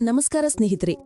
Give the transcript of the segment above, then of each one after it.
ನಮಸ್ಕಾರ ಸ್ನೇಹಿತರೆ.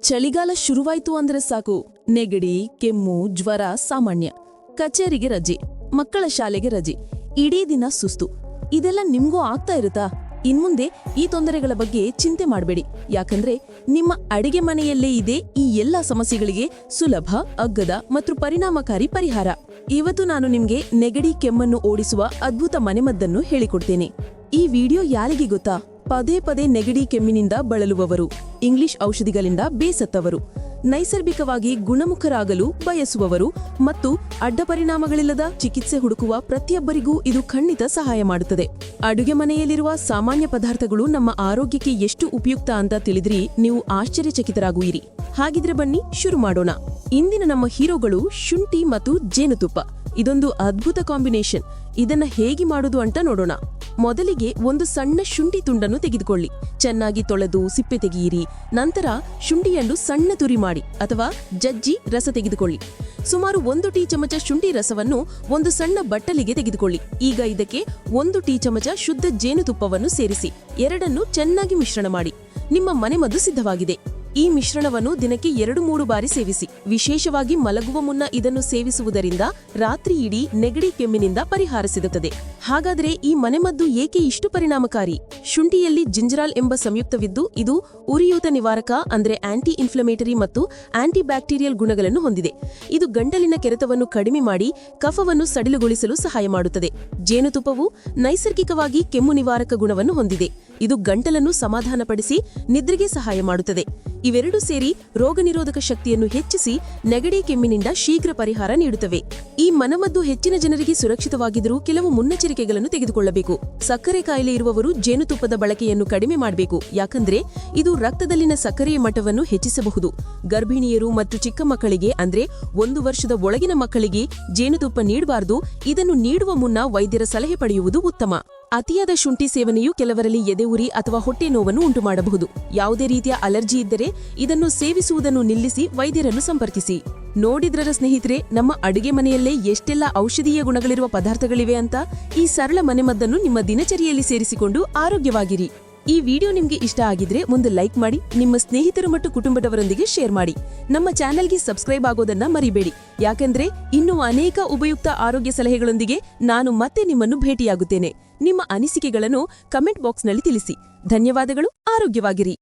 ಚಳಿಗಾಲ ಶುರುವಾಯ್ತು ಅಂದ್ರೆ ಸಾಕು. ನೆಗಡಿ, ಕೆಮ್ಮು, ಜ್ವರ ಸಾಮಾನ್ಯ. ಕಚೇರಿಗೆ ರಜೆ, ಮಕ್ಕಳ ಶಾಲೆಗೆ ರಜೆ. ಇಡೀ ದಿನ ಸುಸ್ತು. ಇದೆಲ್ಲ ನಿಮ್ಗೂ ಆಗ್ತಾ ಇರುತ್ತಾ? ಇನ್ಮುಂದೆ ಈ ತೊಂದರೆಗಳ ಬಗ್ಗೆ ಚಿಂತೆ ಮಾಡಬೇಡಿ. ಯಾಕಂದ್ರೆ ನಿಮ್ಮ ಅಡಿಗೆ ಮನೆಯಲ್ಲೇ ಇದೆ ಈ ಎಲ್ಲ ಸಮಸ್ಯೆಗಳಿಗೆ ಸುಲಭ, ಅಗ್ಗದ ಮತ್ತು ಪರಿಣಾಮಕಾರಿ ಪರಿಹಾರ. ಇವತ್ತು ನಾನು ನಿಮ್ಗೆ ನೆಗಡಿ, ಕೆಮ್ಮನ್ನು ಓಡಿಸುವ ಅದ್ಭುತ ಮನೆಮದ್ದನ್ನು ಹೇಳಿಕೊಡ್ತೇನೆ. ಈ ವಿಡಿಯೋ ಯಾರಿಗೆ ಗೊತ್ತಾ? ಪದೇ ಪದೇ ನೆಗಡಿ ಕೆಮ್ಮಿನಿಂದ ಬಳಲುವವರು. ಇಂಗ್ಲಿಷ್ ಔಷಧಿಗಳಿಂದ ಬೇಸತ್ತವರು. ನೈಸರ್ಗಿಕವಾಗಿ ಗುಣಮುಖರಾಗಲು ಬಯಸುವವರು ಮತ್ತು ಅಡ್ಡಪರಿಣಾಮಗಳಿಲ್ಲದ ಚಿಕಿತ್ಸೆ ಹುಡುಕುವ ಪ್ರತಿಯೊಬ್ಬರಿಗೂ ಇದು ಖಂಡಿತ ಸಹಾಯ ಮಾಡುತ್ತದೆ. ಅಡುಗೆ ಮನೆಯಲ್ಲಿರುವ ಸಾಮಾನ್ಯ ಪದಾರ್ಥಗಳು ನಮ್ಮ ಆರೋಗ್ಯಕ್ಕೆ ಎಷ್ಟು ಉಪಯುಕ್ತ ಅಂತ ತಿಳಿದ್ರಿ, ನೀವು ಆಶ್ಚರ್ಯಚಕಿತರಾಗುವಿರಿ. ಹಾಗಿದ್ರೆ ಬನ್ನಿ, ಶುರು ಮಾಡೋಣ. ಇಂದಿನ ನಮ್ಮ ಹೀರೋಗಳು ಶುಂಠಿ ಮತ್ತು ಜೇನುತುಪ್ಪ. ಇದೊಂದು ಅದ್ಭುತ ಕಾಂಬಿನೇಷನ್. ಇದನ್ನ ಹೇಗೆ ಮಾಡುದು ಅಂತ ನೋಡೋಣ. ಮೊದಲಿಗೆ ಒಂದು ಸಣ್ಣ ಶುಂಠಿ ತುಂಡನ್ನು ತೆಗೆದುಕೊಳ್ಳಿ. ಚೆನ್ನಾಗಿ ತೊಳೆದು ಸಿಪ್ಪೆ ತೆಗೆಯಿರಿ. ನಂತರ ಶುಂಠಿಯನ್ನು ಸಣ್ಣ ತುರಿ ಮಾಡಿ ಅಥವಾ ಜಜ್ಜಿ ರಸ ತೆಗೆದುಕೊಳ್ಳಿ. ಸುಮಾರು ಒಂದು ಟೀ ಚಮಚ ಶುಂಠಿ ರಸವನ್ನು ಒಂದು ಸಣ್ಣ ಬಟ್ಟಲಿಗೆ ತೆಗೆದುಕೊಳ್ಳಿ. ಈಗ ಇದಕ್ಕೆ ಒಂದು ಟೀ ಚಮಚ ಶುದ್ಧ ಜೇನುತುಪ್ಪವನ್ನು ಸೇರಿಸಿ. ಎರಡನ್ನು ಚೆನ್ನಾಗಿ ಮಿಶ್ರಣ ಮಾಡಿ. ನಿಮ್ಮ ಮನೆಮದ್ದು ಸಿದ್ಧವಾಗಿದೆ. ಈ ಮಿಶ್ರಣವನ್ನು ದಿನಕ್ಕೆ ಎರಡು ಮೂರು ಬಾರಿ ಸೇವಿಸಿ. ವಿಶೇಷವಾಗಿ ಮಲಗುವ ಮುನ್ನ ಇದನ್ನು ಸೇವಿಸುವುದರಿಂದ ರಾತ್ರಿ ಇಡೀ ನೆಗಡಿ ಕೆಮ್ಮಿನಿಂದ ಪರಿಹಾರ ಸಿಗುತ್ತದೆ ಹಾಗಾದರೆ ಈ ಮನೆಮದ್ದು ಏಕೆ ಇಷ್ಟು ಪರಿಣಾಮಕಾರಿ? ಶುಂಠಿಯಲ್ಲಿ ಜಿಂಜರಾಲ್ ಎಂಬ ಸಂಯುಕ್ತವಿದ್ದು, ಇದು ಉರಿಯೂತ ನಿವಾರಕ ಅಂದರೆ ಆಂಟಿ ಇನ್ಫ್ಲಮೇಟರಿ ಮತ್ತು ಆಂಟಿ ಬ್ಯಾಕ್ಟೀರಿಯಲ್ ಗುಣಗಳನ್ನು ಹೊಂದಿದೆ. ಇದು ಗಂಟಲಿನ ಕೆರೆತವನ್ನು ಕಡಿಮೆ ಮಾಡಿ ಕಫವನ್ನು ಸಡಿಲುಗೊಳಿಸಲು ಸಹಾಯ ಮಾಡುತ್ತದೆ. ಜೇನುತುಪ್ಪವು ನೈಸರ್ಗಿಕವಾಗಿ ಕೆಮ್ಮು ನಿವಾರಕ ಗುಣವನ್ನು ಹೊಂದಿದೆ. ಇದು ಗಂಟಲನ್ನು ಸಮಾಧಾನಪಡಿಸಿ ನಿದ್ರೆಗೆ ಸಹಾಯ ಮಾಡುತ್ತದೆ. ಇವೆರಡೂ ಸೇರಿ ರೋಗ ನಿರೋಧಕ ಶಕ್ತಿಯನ್ನು ಹೆಚ್ಚಿಸಿ ನೆಗಡಿ ಕೆಮ್ಮಿನಿಂದ ಶೀಘ್ರ ಪರಿಹಾರ ನೀಡುತ್ತವೆ. ಈ ಮನಮದ್ದು ಹೆಚ್ಚಿನ ಜನರಿಗೆ ಸುರಕ್ಷಿತವಾಗಿದ್ದರೂ ಕೆಲವು ಮುನ್ನೆಚ್ಚರಿಕೆಗಳನ್ನು ತೆಗೆದುಕೊಳ್ಳಬೇಕು. ಸಕ್ಕರೆ ಕಾಯಿಲೆ ಇರುವವರು ಜೇನುತುಪ್ಪದ ಬಳಕೆಯನ್ನು ಕಡಿಮೆ ಮಾಡಬೇಕು. ಯಾಕಂದ್ರೆ ಇದು ರಕ್ತದಲ್ಲಿನ ಸಕ್ಕರೆಯ ಮಟ್ಟವನ್ನು ಹೆಚ್ಚಿಸಬಹುದು. ಗರ್ಭಿಣಿಯರು ಮತ್ತು ಚಿಕ್ಕ ಮಕ್ಕಳಿಗೆ ಅಂದ್ರೆ ಒಂದು ವರ್ಷದ ಒಳಗಿನ ಮಕ್ಕಳಿಗೆ ಜೇನುತುಪ್ಪ ನೀಡಬಾರದು. ಇದನ್ನು ನೀಡುವ ಮುನ್ನ ವೈದ್ಯರ ಸಲಹೆ ಪಡೆಯುವುದು ಉತ್ತಮ. ಅತಿಯಾದ ಶುಂಠಿ ಸೇವನೆಯು ಕೆಲವರಲ್ಲಿ ಎದೆಉರಿ ಅಥವಾ ಹೊಟ್ಟೆ ನೋವನ್ನು ಉಂಟು ಮಾಡಬಹುದು ಯಾವುದೇ ರೀತಿಯ ಅಲರ್ಜಿ ಇದ್ದರೆ ಇದನ್ನು ಸೇವಿಸುವುದನ್ನು ನಿಲ್ಲಿಸಿ ವೈದ್ಯರನ್ನು ಸಂಪರ್ಕಿಸಿ. ನೋಡಿದ್ರರ ಸ್ನೇಹಿತರೆ, ನಮ್ಮ ಅಡುಗೆ ಮನೆಯಲ್ಲೇ ಎಷ್ಟೆಲ್ಲ ಔಷಧೀಯ ಗುಣಗಳಿರುವ ಪದಾರ್ಥಗಳಿವೆ ಅಂತ ಈ ಸರಳ ಮನೆಮದ್ದನ್ನು ನಿಮ್ಮ ದಿನಚರಿಯಲ್ಲಿ ಸೇರಿಸಿಕೊಂಡು ಆರೋಗ್ಯವಾಗಿರಿ. ಈ ವಿಡಿಯೋ ನಿಮ್ಗೆ ಇಷ್ಟ ಆಗಿದ್ರೆ ಒಂದು ಲೈಕ್ ಮಾಡಿ, ನಿಮ್ಮ ಸ್ನೇಹಿತರು ಮತ್ತು ಕುಟುಂಬದವರೊಂದಿಗೆ ಶೇರ್ ಮಾಡಿ. ನಮ್ಮ ಚಾನೆಲ್ಗೆ ಸಬ್ಸ್ಕ್ರೈಬ್ ಆಗೋದನ್ನ ಮರಿಬೇಡಿ. ಯಾಕೆಂದ್ರೆ ಇನ್ನೂ ಅನೇಕ ಉಪಯುಕ್ತ ಆರೋಗ್ಯ ಸಲಹೆಗಳೊಂದಿಗೆ ನಾನು ಮತ್ತೆ ನಿಮ್ಮನ್ನು ಭೇಟಿಯಾಗುತ್ತೇನೆ. ನಿಮ್ಮ ಅನಿಸಿಕೆಗಳನ್ನು ಕಮೆಂಟ್ ಬಾಕ್ಸ್ನಲ್ಲಿ ತಿಳಿಸಿ. ಧನ್ಯವಾದಗಳು, ಆರೋಗ್ಯವಾಗಿರಿ.